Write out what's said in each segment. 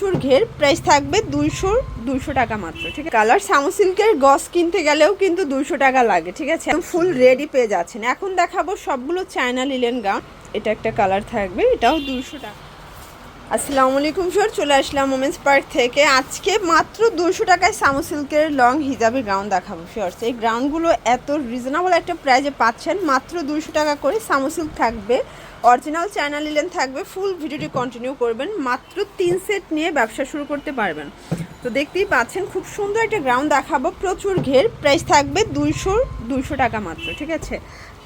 প্রচুর ঘের প্রাইস থাকবে দুইশো দুইশো টাকা মাত্র, ঠিক আছে? কালার সামো সিল্কের গস কিনতে গেলেও কিন্তু দুইশো টাকা লাগে, ঠিক আছে? ফুল রেডি পেয়ে যাচ্ছেন। এখন দেখাবো সবগুলো চায়না লিলেন গাউন এটা একটা কালার থাকবে, এটাও দুইশো টাকা। আসসালামু আলাইকুম স্যার চলে আসলাম ওমেন্স পার্ক থেকে। আজকে মাত্র দুশো টাকায় সামু সিল্কের লং হিজাবের গ্রাউন্ড দেখাবো শিওরস এই গ্রাউন্ডগুলো এত রিজনেবল একটা প্রাইজে পাচ্ছেন, মাত্র দুশো টাকা করে সামু সিল্ক থাকবে। অরিজিনাল চায়না লিলেন থাকবে। ফুল ভিডিওটি কন্টিনিউ করবেন। মাত্র তিন সেট নিয়ে ব্যবসা শুরু করতে পারবেন। তো দেখতেই পাচ্ছেন, খুব সুন্দর একটা গ্রাউন্ড দেখাবো। প্রচুর ঘের প্রাইস থাকবে দুইশো দুইশো টাকা মাত্র, ঠিক আছে?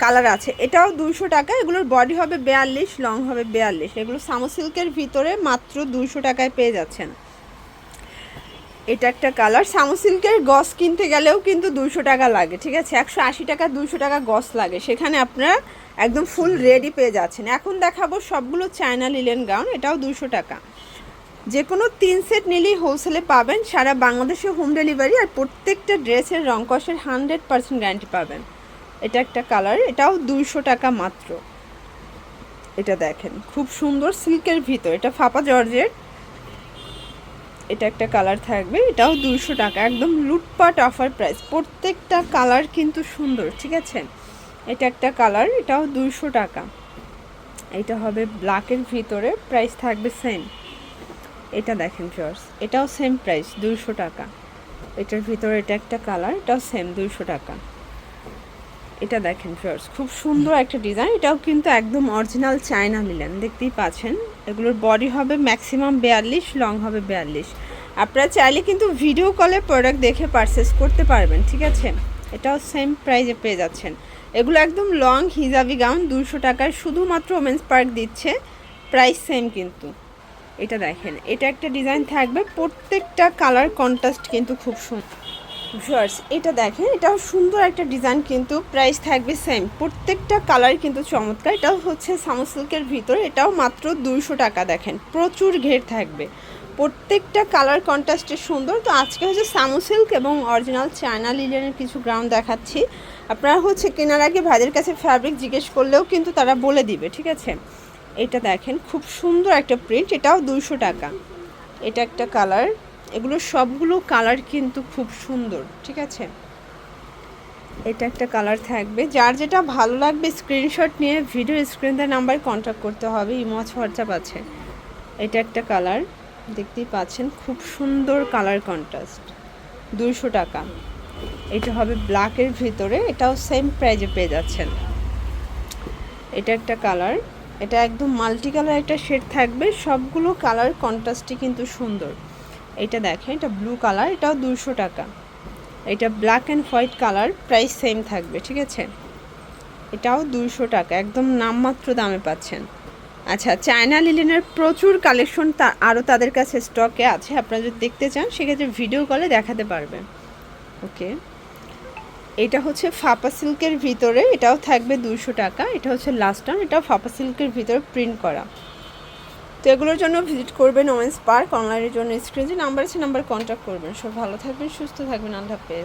কালার আছে, এটাও দুইশো টাকা, এগুলোর বডি হবে বেয়াল্লিশ লং হবে বেয়াল্লিশ। এগুলো সামো সিল্কের ভিতরে মাত্র দুইশো টাকায় পেয়ে যাচ্ছেন। এটা একটা কালার সামো সিল্কের গস কিনতে গেলেও কিন্তু দুইশো টাকা লাগে, ঠিক আছে? একশো আশি টাকা, দুইশো টাকা গস লাগে, সেখানে আপনারা একদম ফুল রেডি পেয়ে যাচ্ছেন। এখন দেখাবো সবগুলো চায়না লিলেন গাউন এটাও দুইশো টাকা। যে কোনো তিন সেট নিলেই হোলসেলে পাবেন। সারা বাংলাদেশে হোম ডেলিভারি আর প্রত্যেকটা ড্রেসের রং কষের হান্ড্রেড পার্সেন্ট গ্যারান্টি পাবেন। এটা একটা কালার এটাও দুইশো টাকা মাত্র। এটা দেখেন, খুব সুন্দর সিল্কের ভিতর, এটা ফাপা জর্জের। এটা একটা কালার থাকবে, এটাও দুইশো টাকা, একদম লুটপাট অফার প্রাইস প্রত্যেকটা কালার কিন্তু সুন্দর, ঠিক আছে? এটা একটা কালার এটাও দুইশো টাকা। এটা হবে ব্ল্যাকের ভিতরে প্রাইস থাকবে সেম এটা দেখেন ফিওর্স এটাও সেম প্রাইস দুইশো টাকা। এটার ভিতরে এটা একটা কালার এটাও সেম দুইশো টাকা। এটা দেখেন ফিওর্স খুব সুন্দর একটা ডিজাইন এটাও কিন্তু একদম অরিজিনাল চায়না নিলেন দেখতেই পাচ্ছেন। এগুলোর বডি হবে ম্যাক্সিমাম বিয়াল্লিশ লং হবে বিয়াল্লিশ। আপনারা চাইলে কিন্তু ভিডিও কলে প্রোডাক্ট দেখে পারচেস করতে পারবেন, ঠিক আছে? এটাও সেম প্রাইজে পেয়ে যাচ্ছেন। এগুলো একদম লং হিজাবি গাউন দুশো টাকায় শুধুমাত্র ওমেন্স পার্ক দিচ্ছে প্রাইস সেম কিন্তু। এটা দেখেন, এটা একটা ডিজাইন থাকবে, প্রত্যেকটা কালার কন্ট্রাস্ট কিন্তু খুব সুন্দর ভিউয়ার্স এটা দেখেন, এটাও সুন্দর একটা ডিজাইন কিন্তু প্রাইস থাকবে সেম প্রত্যেকটা কালার কিন্তু চমৎকার, এটাও হচ্ছে সামো সিল্কের ভিতর, এটাও মাত্র দুইশো টাকা দেখেন, প্রচুর ঘের থাকবে, প্রত্যেকটা কালার কন্ট্রাস্টে সুন্দর, তো আজকে হচ্ছে সামো সিল্ক এবং অরিজিনাল চায়না লিলেনের কিছু গ্রাউন্ড দেখাচ্ছি, আপনারা হচ্ছে কেনার আগে ভাইদের কাছে ফ্যাব্রিক জিজ্ঞেস করলেও কিন্তু তারা বলে দিবে, ঠিক আছে? এটা দেখেন, খুব সুন্দর একটা প্রিন্ট এটাও দুইশো টাকা। এটা একটা কালার এগুলো সবগুলো কালার কিন্তু খুব সুন্দর, ঠিক আছে? এটা একটা কালার থাকবে। যার যেটা ভালো লাগবে স্ক্রিনশট নিয়ে ভিডিও স্ক্রিনদের নাম্বার কন্ট্যাক্ট করতে হবে ইমোজ হোয়াটসঅ্যাপ আছে। এটা একটা কালার দেখতেই পাচ্ছেন, খুব সুন্দর কালার কন্ট্রাস্ট দুইশো টাকা। এটা হবে ব্ল্যাকের ভিতরে, এটাও সেম প্রাইজে পেয়ে যাচ্ছেন। এটা একটা কালার এটা একদম মাল্টি কালার একটা শেড থাকবে, সবগুলো কালার কন্ট্রাস্টই কিন্তু সুন্দর। এটা দেখেন, এটা ব্লু কালার এটাও দুশো টাকা। এটা black and white colour price same থাকবে, ঠিক আছে? এটাও দুশো টাকা, একদম নামমাত্র দামে পাচ্ছেন। আচ্ছা চায়না লিলেনের প্রচুর কালেকশন তা, আরও তাদের কাছে স্টকে আছে, আপনারা যদি দেখতে চান, সেক্ষেত্রে ভিডিও কলে দেখাতে পারবেন। ওকে এটা হচ্ছে ফাপা সিল্কের ভিতরে, এটাও থাকবে দুশো টাকা। এটা হচ্ছে লাস্ট টান এটা ফাপা সিল্কের ভিতরে প্রিন্ট করা। তো এগুলোর জন্য ভিজিট করবেন ওমেন্স পার্ক অনলাইনের জন্য স্ক্রিনে নাম্বার আছে নাম্বার কন্ট্যাক্ট করবেন। সব ভালো থাকবেন, সুস্থ থাকবেন, আল্লাহ হাফেজ।